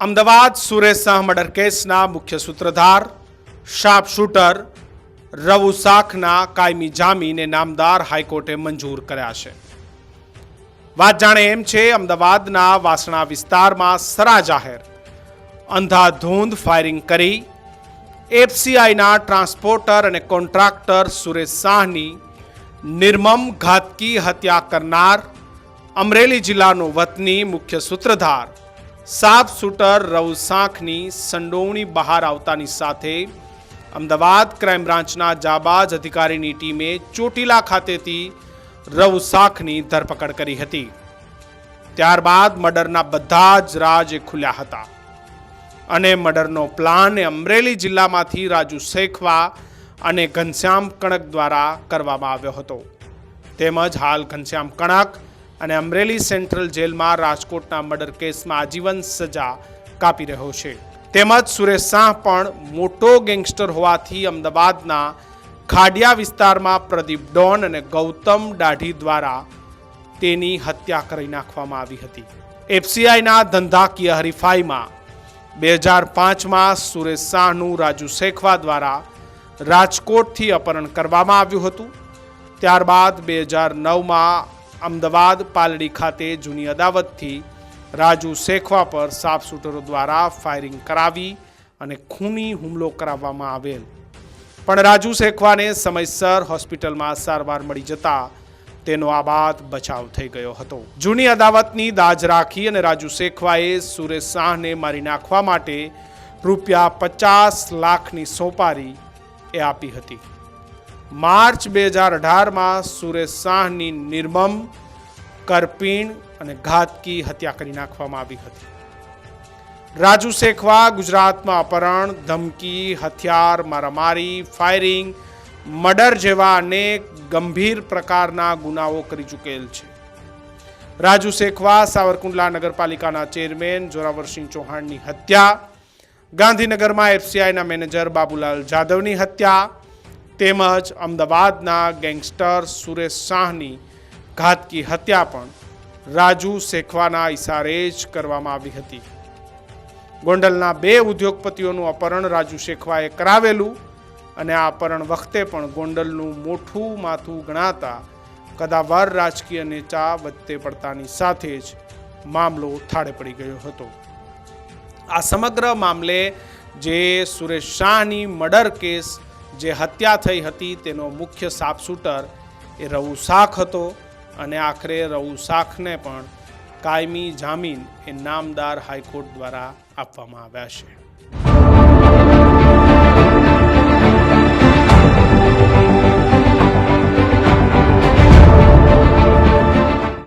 Ahmedabad Suresh Shah murder કેસના મુખ્ય સૂત્રધાર sharpshooter રવુ શાખના કાયમી જામીન નામદાર હાઈકોર્ટે મંજૂર કર્યા છે. વાત જાણે એમ છે, અમદાવાદના વાસણા વિસ્તારમાં સરા જાહેર અંધાધૂંધ ફાયરિંગ કરી એફસીઆઈના ટ્રાન્સપોર્ટર અને કોન્ટ્રાક્ટર સુરેશ શાહની નિર્મમ ઘાતકી હત્યા કરનાર અમરેલી જિલ્લાનો વતની મુખ્ય સૂત્રધાર સાપ શૂટર રવ શાખની સંડોવણી બહાર આવતાની સાથે અમદાવાદ ક્રાઇમ બ્રાન્ચના જાબાજ અધિકારીની ટીમે ચોટીલા ખાતેથી રવ શાખની ધરપકડ કરી હતી. ત્યારબાદ મર્ડરના બધા જ રાજ ખુલ્યા હતા અને મર્ડરનો પ્લાન અમરેલી જિલ્લામાંથી રાજુ શેખવા અને ઘનશ્યામ કણક દ્વારા કરવામાં આવ્યો હતો. તેમજ હાલ ઘનશ્યામ કણક અને અમરેલી સેન્ટ્રલ જેલમાં રાજકોટના મર્ડર કેસમાં આજીવન સજા કાપી રહ્યો છે. તેમજ સુરેશ શાહ પણ મોટો ગેંગસ્ટર હોવાથી અમદાવાદના ખાડિયા વિસ્તારમાં પ્રદીપ ડોન અને ગૌતમ દાઢી દ્વારા તેની હત્યા કરી નાખવામાં આવી હતી. એફસીઆઈના ધંધાકીય હરીફાઈમાં બે હજાર પાંચમાં સુરેશ શાહનું રાજુ શેખવા દ્વારા રાજકોટથી અપહરણ કરવામાં આવ્યું હતું. ત્યારબાદ બે હજાર નવમાં અમદાવાદ પાલડી ખાતે જૂની અદાવતથી રાજુ શેખવા પર સાપ શૂટરો દ્વારા ફાયરિંગ કરાવી અને ખૂની હુમલો કરાવવામાં આવેલ. પણ રાજુ શેખવાને સમયસર હોસ્પિટલમાં સારવાર મળી જતા તેનો આબાદ બચાવ થઈ ગયો હતો. જૂની અદાવતની દાજ રાખી અને રાજુ શેખવાએ સુરેશ શાહને મારી નાખવા માટે રૂપિયા પચાસ લાખની સોપારી એ આપી હતી. માર્ચ બે હજાર અઢારમાં સુરેશ શાહની નિર્મમ, કરપીણ અને ઘાતકી હત્યા કરી નાખવામાં આવી હતી. રાજુ શેખવા, ગુજરાતમાં અપહરણ, ધમકી, હથિયાર મારામારી, ફાયરિંગ, મર્ડર જેવા અનેક ગંભીર પ્રકારના ગુનાઓ કરી ચૂકેલ છે. રાજુ શેખવા સાવરકુંડલા નગરપાલિકાના ચેરમેન જોરાવરસિંહ ચૌહાણની હત્યા, ગાંધીનગરમાં એફસીઆઈના મેનેજર બાબુલાલ જાદવની હત્યા તેમજ અમદાવાદના ગેંગસ્ટર સુરેશ શાહની ઘાતકી હત્યા પણ રાજુ શેખવાના ઇશારે જ કરવામાં આવી હતી. ગોંડલના બે ઉદ્યોગપતિઓનું અપહરણ રાજુ શેખવાએ કરાવેલું અને આ અપહરણ વખતે પણ ગોંડલનું મોઠું માથું ગણાતા કદાવર રાજકીય નેતા વધતે પડતાની સાથે જ મામલો થાળે પડી ગયો હતો. આ સમગ્ર મામલે જે સુરેશ શાહની મર્ડર કેસ જે હત્યા થઈ હતી તેનો મુખ્ય સાપસૂટર એ રવુ શાખ હતો અને આખરે રવુ શાખને પણ કાયમી જામીન એ નામદાર હાઈકોર્ટ દ્વારા આપવામાં આવ્યા છે.